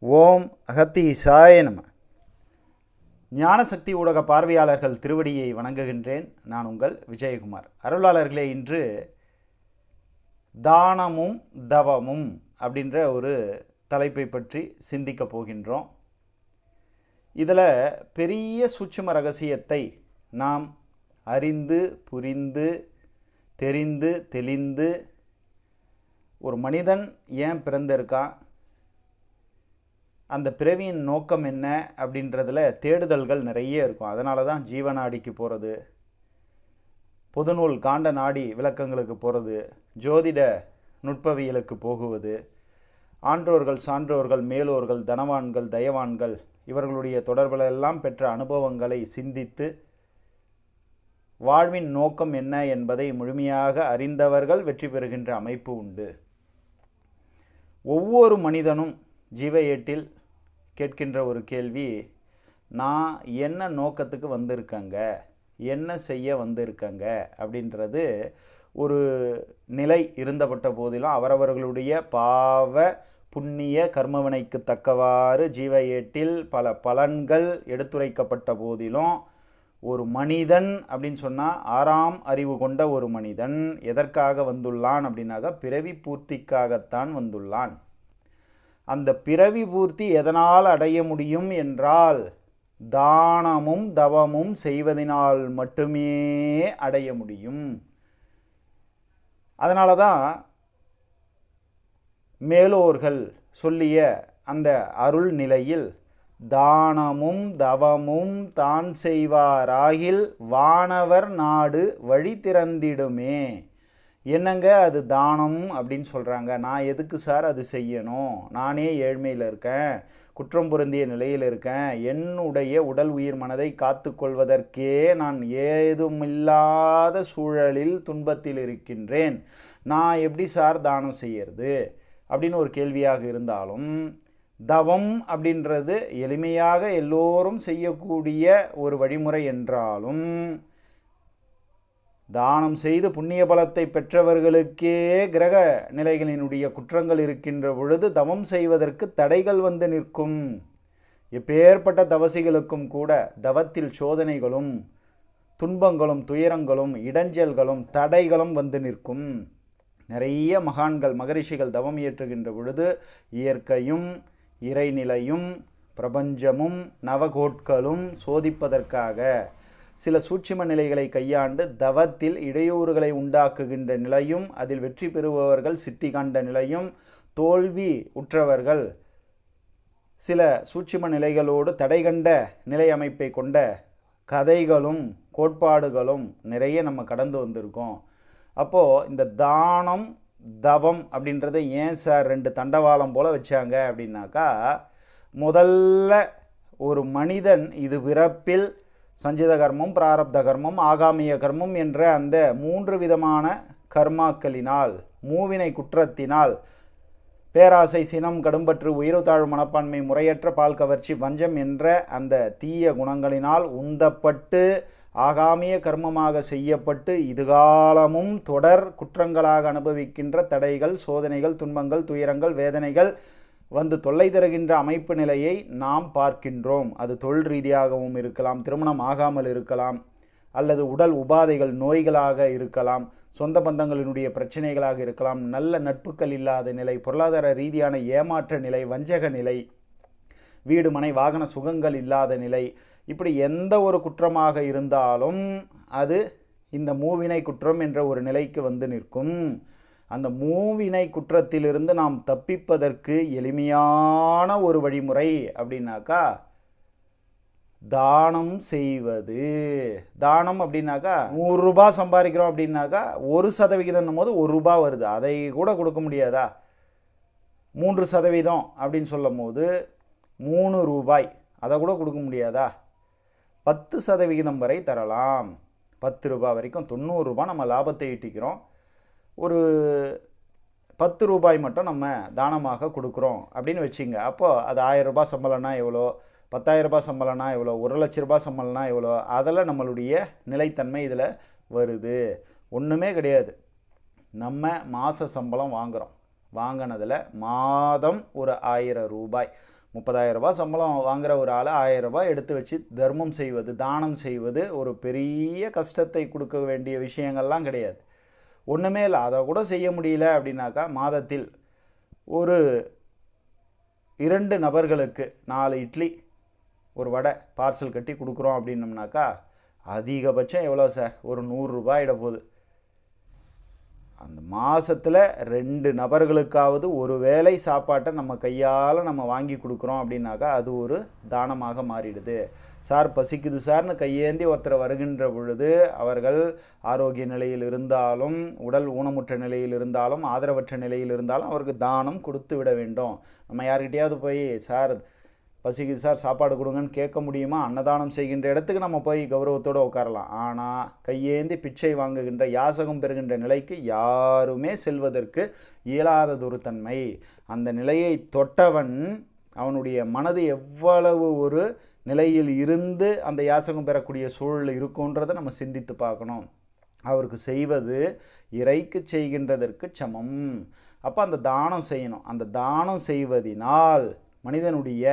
ஓம் அகத்தீசாய நம. ஞானசக்தி ஊடக பார்வையாளர்கள் திருவடியை வணங்குகின்றேன். நான் உங்கள் விஜயகுமார். அருளாளர்களே இன்று தானமும் தவமும் அப்படின்ற ஒரு தலைப்பை பற்றி சிந்திக்க போகின்றோம். இதில் பெரிய சூட்சும ரகசியத்தை நாம் அறிந்து புரிந்து தெரிந்து தெளிந்து ஒரு மனிதன் ஏன் பிறந்திருக்கான்? அந்த பிறவியின் நோக்கம் என்ன அப்படின்றதுல தேடுதல்கள் நிறைய இருக்கும். அதனால தான் ஜீவநாடிக்கு போகிறது பொதுநூல் காண்ட நாடி விளக்கங்களுக்கு போகிறது ஜோதிட நுட்பவியலுக்கு போகுவது ஆன்றோர்கள் சான்றோர்கள் மேலோர்கள் தனவான்கள் தயவான்கள் இவர்களுடைய தொடர்பிலெல்லாம் பெற்ற அனுபவங்களை சிந்தித்து வாழ்வின் நோக்கம் என்ன என்பதை முழுமையாக அறிந்தவர்கள் வெற்றி பெறுகின்ற அமைப்பு உண்டு. ஒவ்வொரு மனிதனும் ஜீவ ஏட்டில் கேட்கின்ற ஒரு கேள்வி நான் என்ன நோக்கத்துக்கு வந்திருக்கேங்க? என்ன செய்ய வந்திருக்கேங்க? அப்படின்றது ஒரு நிலை இருந்தப்பட்ட போதிலும் அவரவர்களுடைய பாவ புண்ணிய கர்மவினைக்கு தக்கவாறு ஜீவ ஏட்டில் பல பலன்கள் எடுத்துரைக்கப்பட்ட போதிலும் ஒரு மனிதன் அப்படின்னு சொன்னால் ஆறாம் அறிவு கொண்ட ஒரு மனிதன் எதற்காக வந்துள்ளான் அப்படின்னாக்கா பிறவி பூர்த்திக்காகத்தான் வந்துள்ளான். அந்த பிறவி பூர்த்தி எதனால் அடைய முடியும் என்றால் தானமும் தவமும் செய்வதனால் மட்டுமே அடைய முடியும். அதனால தான் மேலோர்கள் சொல்லிய அந்த அருள் நிலையில் தானமும் தவமும் தான் செய்வாராகில் வானவர் நாடு வழி திறந்திடுமே. என்னங்க அது தானம் அப்படின்னு சொல்கிறாங்க நான் எதுக்கு சார் அது செய்யணும்? நானே ஏழ்மையில் இருக்கேன் குற்றம் பொருந்திய நிலையில் இருக்கேன். என்னுடைய உடல் உயிர் மனதை காத்து கொள்வதற்கே நான் ஏதுமில்லாத சூழலில் துன்பத்தில் இருக்கின்றேன். நான் எப்படி சார் தானம் செய்யறது? அப்படின்னு ஒரு கேள்வியாக இருந்தாலும் தவம் அப்படின்றது எளிமையாக எல்லோரும் செய்யக்கூடிய ஒரு வழிமுறை என்றாலும் தானம் செய்து புண்ணிய பலத்தை பெற்றவர்களுக்கே கிரக நிலைகளினுடைய குற்றங்கள் இருக்கின்ற பொழுது தவம் செய்வதற்கு தடைகள் வந்து நிற்கும். எப்பேற்பட்ட தவசிகளுக்கும் கூட தவத்தில் சோதனைகளும் துன்பங்களும் துயரங்களும் இடைஞ்சல்களும் தடைகளும் வந்து நிற்கும். நிறைய மகான்கள் மகரிஷிகள் தவம் இயற்றுகின்ற பொழுது இயற்கையும் இறைநிலையும் பிரபஞ்சமும் நவகோட்களும் சோதிப்பதற்காக சில சூட்சிம நிலைகளை கையாண்டு தவத்தில் இடையூறுகளை உண்டாக்குகின்ற நிலையும் அதில் வெற்றி பெறுபவர்கள் சித்தி கண்ட நிலையும் தோல்வி உற்றவர்கள் சில சூட்சிம நிலைகளோடு தடை கண்ட நிலை அமைப்பை கொண்ட கதைகளும் கோட்பாடுகளும் நிறைய நம்ம கடந்து வந்திருக்கோம். அப்போது இந்த தானம் தவம் அப்படின்றத ஏன் சார் ரெண்டு தண்டவாளம் போல் வச்சாங்க அப்படின்னாக்கா முதல்ல ஒரு மனிதன் இது பிறப்பில் சஞ்சித கர்மம் பிராரப்த கர்மம் ஆகாமிய கர்மம் என்ற அந்த மூன்று விதமான கர்மாக்களினால் மூவினை குற்றத்தினால் பேராசை சினம் கடும்பற்று உயிர் தாழ்வு மனப்பான்மை முறையற்ற பால் கவர்ச்சி வஞ்சம் என்ற அந்த தீய குணங்களினால் உந்தப்பட்டு ஆகாமிய கர்மமாக செய்யப்பட்டு இதுகாலமும் தொடர் குற்றங்களாக அனுபவிக்கின்ற தடைகள் சோதனைகள் துன்பங்கள் துயரங்கள் வேதனைகள் வந்து தொல்லை தருகின்ற அமைப்பு நிலையை நாம் பார்க்கின்றோம். அது தொழில் ரீதியாகவும் இருக்கலாம் திருமணம் ஆகாமல் இருக்கலாம் அல்லது உடல் உபாதைகள் நோய்களாக இருக்கலாம் சொந்த பந்தங்களினுடைய பிரச்சனைகளாக இருக்கலாம் நல்ல நட்புகள் இல்லாத நிலை பொருளாதார ரீதியான ஏமாற்ற நிலை வஞ்சக நிலை வீடு மனை வாகன சுகங்கள் இல்லாத நிலை இப்படி எந்த ஒரு குற்றமாக இருந்தாலும் அது இந்த மூவினை குற்றம் என்ற ஒரு நிலைக்கு வந்து நிற்கும். அந்த மூவினை குற்றத்திலிருந்து நாம் தப்பிப்பதற்கு எளிமையான ஒரு வழிமுறை அப்படின்னாக்கா தானம் செய்வது. தானம் அப்படின்னாக்கா நூறு ரூபாய் சம்பாதிக்கிறோம் அப்படின்னாக்கா ஒரு சதவிகிதம் போது ஒரு ரூபாய் வருது. அதை கூட கொடுக்க முடியாதா? மூன்று சதவீதம் அப்படின்னு சொல்லும் போது மூணு ரூபாய். அதை கூட கொடுக்க முடியாதா? பத்து சதவிகிதம் வரை தரலாம். பத்து ரூபாய் வரைக்கும் தொண்ணூறுரூபா நம்ம லாபத்தை ஈட்டிக்கிறோம். ஒரு பத்து ரூபாய் மட்டும் நம்ம தானமாக கொடுக்குறோம் அப்படின்னு வச்சுங்க. அப்போது அது ஆயிரம் ரூபாய் சம்பளம்னா எவ்வளோ? பத்தாயிரரூபா சம்பளம்னா எவ்வளோ? ஒரு லட்ச ரூபாய் சம்பளம்னா எவ்வளோ? அதில் நம்மளுடைய நிலைத்தன்மை இதில் வருது. ஒன்றுமே கிடையாது. நம்ம மாத சம்பளம் வாங்குகிறோம் வாங்கினதில் மாதம் ஒரு ஆயிரம் ரூபாய். முப்பதாயிரம் ரூபாய் சம்பளம் வாங்குகிற ஒரு ஆள் ஆயிரம் ரூபாய் எடுத்து வச்சு தர்மம் செய்வது தானம் செய்வது ஒரு பெரிய கஷ்டத்தை கொடுக்க வேண்டிய விஷயங்கள்லாம் கிடையாது. ஒன்றுமே இல்லை. அதை கூட செய்ய முடியல அப்படின்னாக்கா மாதத்தில் ஒரு இரண்டு நபர்களுக்கு நாலு இட்லி ஒரு வடை பார்சல் கட்டி கொடுக்குறோம் அப்படின்னம்னாக்கா அதிகபட்சம் எவ்வளோ சார் ஒரு நூறுரூபாயிட போகுது. அந்த மாதத்தில் ரெண்டு நபர்களுக்காவது ஒரு வேளை சாப்பாட்டை நம்ம கையால் நம்ம வாங்கி கொடுக்குறோம் அப்படின்னாக்கா அது ஒரு தானமாக மாறிடுது. சார் பசிக்குது சார்னு கையேந்தி ஒருத்தர் வருகின்ற பொழுது அவர்கள் ஆரோக்கிய நிலையில் இருந்தாலும் உடல் ஊனமுற்ற நிலையில் இருந்தாலும் ஆதரவற்ற நிலையில் இருந்தாலும் அவருக்கு தானம் கொடுத்து விட வேண்டும். நம்ம யார்கிட்டையாவது போய் சார் பசிக்குது சார் சாப்பாடு கொடுங்கன்னு கேட்க முடியுமா? அன்னதானம் செய்கின்ற இடத்துக்கு நம்ம போய் கௌரவத்தோடு உட்காரலாம். ஆனால் கையேந்தி பிச்சை வாங்குகின்ற யாசகம் பெறுகின்ற நிலைக்கு யாருமே செல்வதற்கு இயலாததொரு தன்மை அந்த நிலையை தொட்டவன் அவனுடைய மனது எவ்வளவு ஒரு நிலையில் இருந்து அந்த யாசகம் பெறக்கூடிய சூழல் இருக்குன்றதை நம்ம சிந்தித்து பார்க்கணும். அவருக்கு செய்வது இறைக்கு செய்கின்றதற்கு சமம். அப்போ அந்த தானம் செய்யணும். அந்த தானம் செய்வதினால் மனிதனுடைய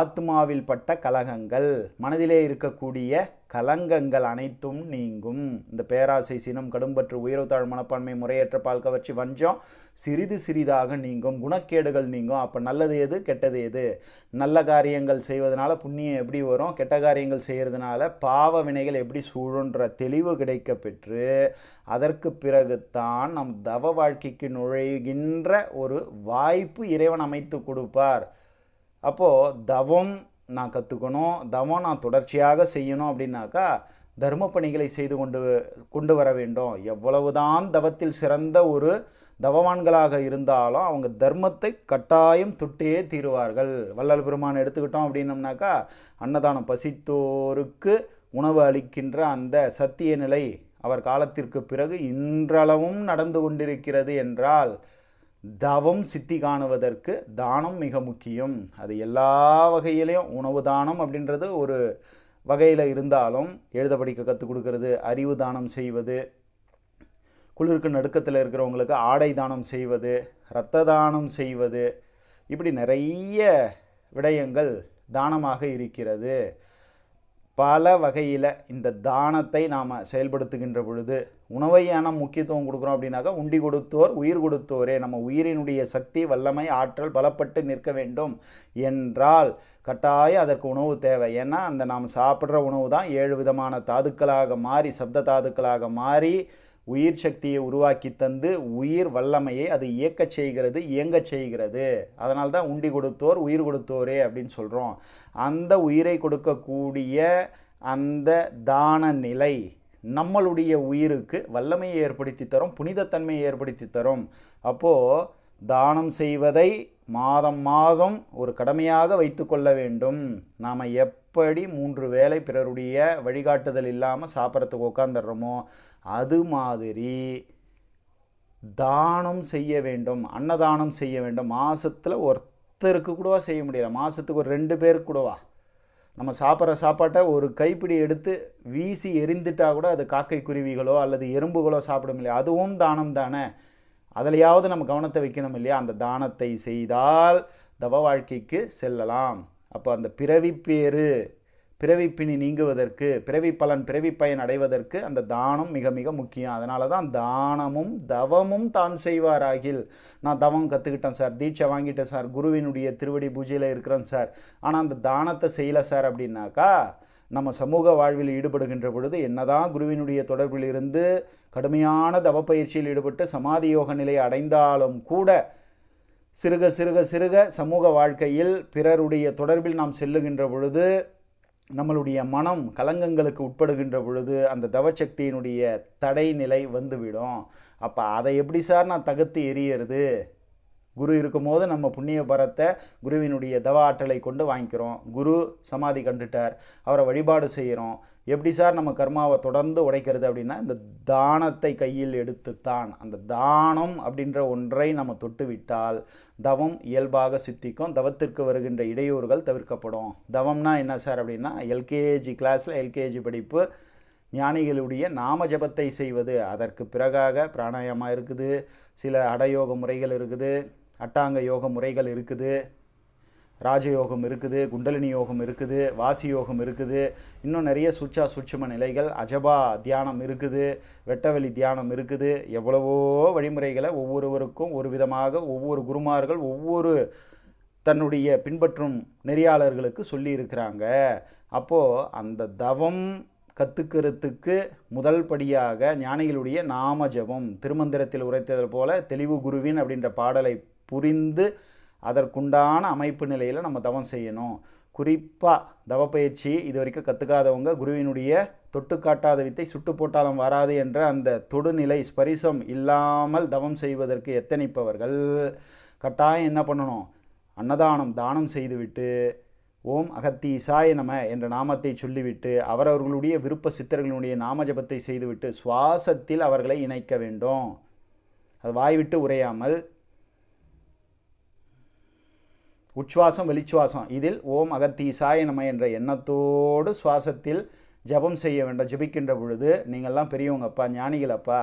ஆத்மாவில் பட்ட கலகங்கள் மனதிலே இருக்கக்கூடிய கலங்கங்கள் அனைத்தும் நீங்கும். இந்த பேராசை சினம் கடும்பற்று உயர்வுத்தாழ் மனப்பான்மை முறையற்ற பால் கவர்ச்சி வஞ்சம் சிறிது சிறிதாக நீங்கும். குணக்கேடுகள் நீங்கும். அப்போ நல்லது எது? கெட்டது எது? நல்ல காரியங்கள் செய்வதனால புண்ணியம் எப்படி வரும்? கெட்ட காரியங்கள் செய்கிறதுனால பாவ வினைகள் எப்படி சூழுன்ற தெளிவு கிடைக்க பெற்று அதற்கு பிறகுத்தான் நம் தவ வாழ்க்கைக்கு நுழைகின்ற ஒரு வாய்ப்பு இறைவன் அமைத்து கொடுப்பார். அப்போது தவம் நான் கற்றுக்கணும் தவம் நான் தொடர்ச்சியாக செய்யணும் அப்படின்னாக்கா தர்ம பணிகளை செய்து கொண்டு கொண்டு வர வேண்டும். எவ்வளவுதான் தவத்தில் சிறந்த ஒரு தவவான்களாக இருந்தாலும் அவங்க தர்மத்தை கட்டாயம் தொட்டே தீருவார்கள். வள்ளல் பெருமான் எடுத்துக்கிட்டோம் அப்படின்னம்னாக்கா அன்னதானம் பசித்தோருக்கு உணவு அளிக்கின்ற அந்த சத்திய நிலை அவர் காலத்திற்கு பிறகு இன்றளவும் நடந்து கொண்டிருக்கிறது என்றால் தவம் சித்தி காணுவதற்கு தானம் மிக முக்கியம். அது எல்லா வகையிலையும் உணவு தானம் அப்படின்றது ஒரு வகையில் இருந்தாலும் எழுத படிக்க கற்றுக் கொடுக்கறது அறிவு தானம் செய்வது குளிருக்கு நடுக்கத்தில் இருக்கிறவங்களுக்கு ஆடை தானம் செய்வது இரத்த தானம் செய்வது இப்படி நிறைய விடயங்கள் தானமாக இருக்கிறது. பல வகையில் இந்த தானத்தை நாம் செயல்படுத்துகின்ற பொழுது உணவையான முக்கியத்துவம் கொடுக்குறோம் அப்படின்னாக்கா உண்டி கொடுத்தோர் உயிர் கொடுத்தோரே நம்ம உயிரினுடைய சக்தி வல்லமை ஆற்றல் பலப்பட்டு நிற்க வேண்டும் என்றால் கட்டாயம் அதற்கு உணவு தேவை. ஏன்னா அந்த நாம் சாப்பிட்ற உணவு தான் ஏழு விதமான தாதுக்களாக மாறி சப்த தாதுக்களாக மாறி உயிர் சக்தியை உருவாக்கி தந்து உயிர் வல்லமையை அது இயக்கச் செய்கிறது இயங்கச் செய்கிறது. அதனால் தான் உண்டி கொடுத்தோர் உயிர் கொடுத்தோரே அப்படின்னு சொல்கிறோம் அந்த உயிரை கொடுக்கக்கூடிய அந்த தான நிலை நம்மளுடைய உயிருக்கு வல்லமையை ஏற்படுத்தி தரும் புனிதத்தன்மையை ஏற்படுத்தி தரும். அப்போது தானம் செய்வதை மாதம் மாதம் ஒரு கடமையாக வைத்துக்கொள்ள வேண்டும். நாம் எப்படி மூன்று வேளை பிறருடைய வழிகாட்டுதல் இல்லாமல் சாப்பிட்றதுக்கு உட்காந்துடுறோமோ அது மாதிரி தானம் செய்ய வேண்டும் அன்னதானம் செய்ய வேண்டும். மாதத்தில் ஒருத்தருக்கு கூடவா செய்ய முடியல. மாதத்துக்கு ஒரு ரெண்டு பேருக்கு கூடவா? நம்ம சாப்பிட்ற சாப்பாட்டை ஒரு கைப்பிடி எடுத்து வீசி எரிந்துட்டால் கூட அது காக்கை குருவிகளோ அல்லது எறும்புகளோ சாப்பிடும் இல்லையா? அதுவும் தானம் தானே. அதுலையாவது நம்ம கவனத்தை வைக்கணும் இல்லையா? அந்த தானத்தை செய்தால் தவ வாழ்க்கைக்கு செல்லலாம். அப்போ அந்த பிறவி பிணி பிறவிப்பினி நீங்குவதற்கு பிறவி பலன் பிறவி பயன் அடைவதற்கு அந்த தானம் மிக மிக முக்கியம். அதனால தான் தானமும் தவமும் தான் செய்வாராகில். நான் தவம் கற்றுக்கிட்டேன் சார். தீட்சை வாங்கிட்டேன் சார். குருவினுடைய திருவடி பூஜையில் இருக்கிறேன் சார். ஆனால் அந்த தானத்தை செய்யலை சார் அப்படின்னாக்கா நம்ம சமூக வாழ்வில் ஈடுபடுகின்ற பொழுது என்னதான் குருவினுடைய தொடர்பில் இருந்து கடுமையான தவப்பயிற்சியில் ஈடுபட்டு சமாதி யோக நிலையை அடைந்தாலும் கூட சிறுக சிறுக சிறுக சமூக வாழ்க்கையில் பிறருடைய தொடர்பில் நாம் செல்லுகின்ற பொழுது நம்மளுடைய மனம் கலங்கங்களுக்கு உட்படுகின்ற பொழுது அந்த தவசக்தியினுடைய தடை நிலை வந்துவிடும். அப்போ அதை எப்படி சார் நான் தகுத்து எரியறது குரு இருக்கும்போது நம்ம புண்ணிய பரத்தை குருவினுடைய தவ ஆற்றலை கொண்டு வாங்கிக்கிறோம். குரு சமாதி கண்டுட்டார். அவரை வழிபாடு செய்கிறோம். எப்படி சார் நம்ம கர்மாவை தொடர்ந்து உடைக்கிறது அப்படின்னா இந்த தானத்தை கையில் எடுத்துத்தான். அந்த தானம் அப்படின்ற ஒன்றை நம்ம தொட்டுவிட்டால் தவம் இயல்பாக சித்திக்கும். தவத்திற்கு வருகின்ற இடையூறுகள் தவிர்க்கப்படும். தவம்னா என்ன சார் அப்படின்னா எல்கேஜி கிளாஸில் எல்கேஜி படிப்பு. ஞானிகளுடைய நாம ஜபத்தை செய்வது. அதற்கு பிறகாக பிராணாயாமா இருக்குது. சில அடயோக முறைகள் இருக்குது. அட்டாங்க யோக முறைகள் இருக்குது. ராஜயோகம் இருக்குது குண்டலினி யோகம் இருக்குது வாசி யோகம் இருக்குது. இன்னும் நிறைய சுச்சா சுட்சும நிலைகள் அஜபா தியானம் இருக்குது வெட்டவெளி தியானம் இருக்குது. எவ்வளவோ வழிமுறைகளை ஒவ்வொருவருக்கும் ஒரு விதமாக ஒவ்வொரு குருமார்கள் ஒவ்வொரு தன்னுடைய பின்பற்றும் நெறியாளர்களுக்கு சொல்லி இருக்கிறாங்க அப்போது அந்த தவம் கற்றுக்கிறதுக்கு முதல் படியாக ஞானிகளுடைய நாம ஜபம் திருமந்திரத்தில் உரைத்தது போல தெளிவு குருவின் அப்படின்ற பாடலை புரிந்து அதற்குண்டான அமைப்பு நிலையில் நம்ம தவம் செய்யணும். குறிப்பாக தவப்பயிற்சி இது வரைக்கும் கற்றுக்காதவங்க குருவினுடைய தொட்டு காட்டாத வித்தை சுட்டு போட்டாலும் வராது என்ற அந்த தொடுநிலை ஸ்பரிசம் இல்லாமல் தவம் செய்வதற்கு எத்தனைப்பவர்கள்? கட்டாயம் என்ன பண்ணணும்? அன்னதானம் தானம் செய்துவிட்டு ஓம் அகத்தீசாய நம என்ற நாமத்தை சொல்லிவிட்டு அவரவர்களுடைய விருப்ப சித்தர்களுடைய நாம ஜபத்தை செய்துவிட்டு சுவாசத்தில் அவர்களை இணைக்க வேண்டும். அது வாய்விட்டு உரையாமல் உச்சுவாசம் வெளிச்சுவாசம். இதில் ஓம் அகத்தீசாய நம என்ற எண்ணத்தோடு சுவாசத்தில் ஜபம் செய்ய வேண்டும் ஜபிக்கின்ற பொழுது நீங்கள்லாம் பெரியவங்கப்பா ஞானிகள் அப்பா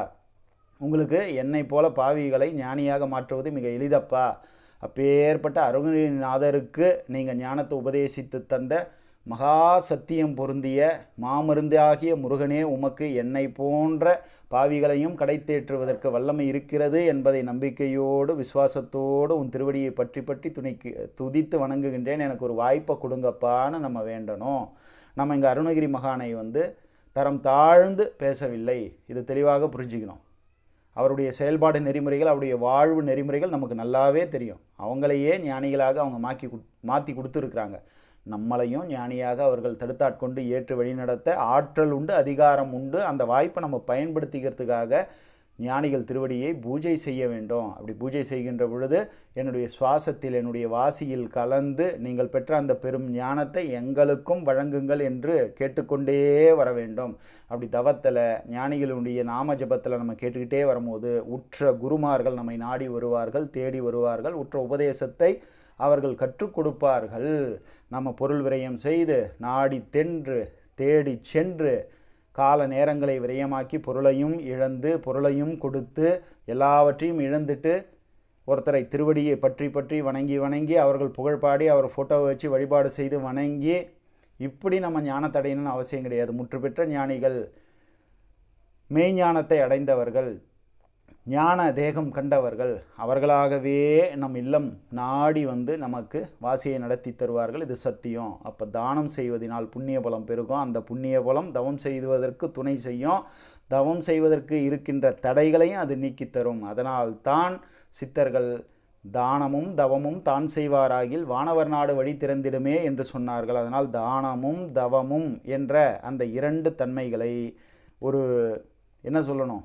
உங்களுக்கு என்னை போல பாவிகளை ஞானியாக மாற்றுவது மிக எளிதப்பா. அப்பேற்பட்ட அருணகிரிநாதருக்கு நீங்கள் ஞானத்தை உபதேசித்து தந்த மகா சத்தியம் பொருந்திய மாமருந்தாகிய முருகனே உமக்கு என்னை போன்ற பாவிகளையும் கடைத்தேற்றுவதற்கு வல்லமை இருக்கிறது என்பதை நம்பிக்கையோடு விசுவாசத்தோடு உன் திருவடியை பற்றி பற்றி துணிக்கு துதித்து வணங்குகின்றேன். எனக்கு ஒரு வாய்ப்பை கொடுங்கப்பான்னு நம்ம வேண்டணும். நம்ம இங்கே அருணகிரி மகானை வந்து தரம் தாழ்ந்து பேசவில்லை. இது தெளிவாக புரிஞ்சுக்கணும். அவருடைய செயல்பாடு நெறிமுறைகள் அவருடைய வாழ்வு நெறிமுறைகள் நமக்கு நல்லாவே தெரியும். அவங்களையே ஞானிகளாக அவங்க மாக்கி மாற்றி கொடுத்துருக்குறாங்க. நம்மளையும் ஞானியாக அவர்கள் தடுத்தாட்கொண்டு ஏற்று வழிநடத்த ஆற்றல் உண்டு அதிகாரம் உண்டு. அந்த வாய்ப்பை நம்ம பயன்படுத்திக்கிறதுக்காக ஞானிகள் திருவடியை பூஜை செய்ய வேண்டும். அப்படி பூஜை செய்கின்ற பொழுது என்னுடைய சுவாசத்தில் என்னுடைய வாசியில் கலந்து நீங்கள் பெற்ற அந்த பெரும் ஞானத்தை எங்களுக்கும் வழங்குங்கள் என்று கேட்டுக்கொண்டே வர வேண்டும். அப்படி தவத்தில் ஞானிகளுடைய நாம ஜபத்தில் நம்ம கேட்டுக்கிட்டே வரும்போது உற்ற குருமார்கள் நம்மை நாடி வருவார்கள் தேடி வருவார்கள். உற்ற உபதேசத்தை அவர்கள் கற்றுக் கொடுப்பார்கள். நம்ம பொருள் விரயம் செய்து நாடி தென்று தேடி சென்று கால நேரங்களை விரயமாக்கி பொருளையும் இழந்து பொருளையும் கொடுத்து எல்லாவற்றையும் இழந்துட்டு ஒருத்தரை திருவடியை பற்றி பற்றி வணங்கி வணங்கி அவர்கள் புகழ்பாடி அவர் ஃபோட்டோவை வச்சு வழிபாடு செய்து வணங்கி இப்படி நம்ம ஞானத்தடையணும்னு அவசியம் கிடையாது. முற்று பெற்ற ஞானிகள் மெய்ஞானத்தை அடைந்தவர்கள் ஞான தேகம் கண்டவர்கள் அவர்களாகவே நம் இல்லம் நாடி வந்து நமக்கு வாசியை நடத்தி தருவார்கள். இது சத்தியம். அப்போ தானம் செய்வதனால் புண்ணிய பலம் பெருகும். அந்த புண்ணிய பலம் தவம் செய்வதற்கு துணை செய்யும். தவம் செய்வதற்கு இருக்கின்ற தடைகளையும் அது நீக்கி தரும். அதனால் தான் சித்தர்கள் தானமும் தவமும் தான் செய்வாராகில் வானவர் நாடு வழி திறந்திடுமே என்று சொன்னார்கள். அதனால் தானமும் தவமும் என்ற அந்த இரண்டு தன்மைகளை ஒரு என்ன சொல்லணும்?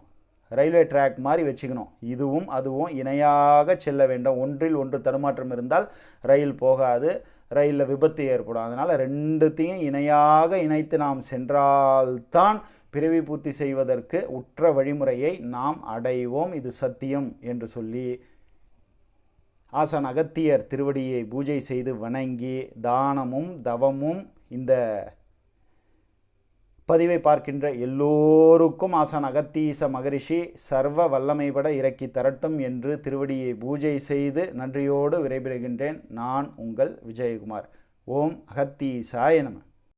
ரயில்வே ட்ராக் மாதிரி வச்சுக்கணும். இதுவும் அதுவும் இணையாக செல்ல வேண்டும். ஒன்றில் ஒன்று தடுமாற்றம் இருந்தால் ரயில் போகாது. ரயிலில் விபத்து ஏற்படும். அதனால் ரெண்டுத்தையும் இணையாக இணைத்து நாம் சென்றால்தான் பிறவி பூர்த்தி செய்வதற்கு உற்ற வழிமுறையை நாம் அடைவோம். இது சத்தியம் என்று சொல்லி ஆசான் அகத்தியர் திருவடியை பூஜை செய்து வணங்கி தானமும் தவமும் இந்த பதிவை பார்க்கின்ற எல்லோருக்கும் ஆசான் அகத்தீச மகரிஷி சர்வ வல்லமைபட இறக்கி தரட்டும் என்று திருவடியை பூஜை செய்து நன்றியோடு விரைபிடுகின்றேன் நான் உங்கள் விஜயகுமார். ஓம் அகத்தீசாய நம.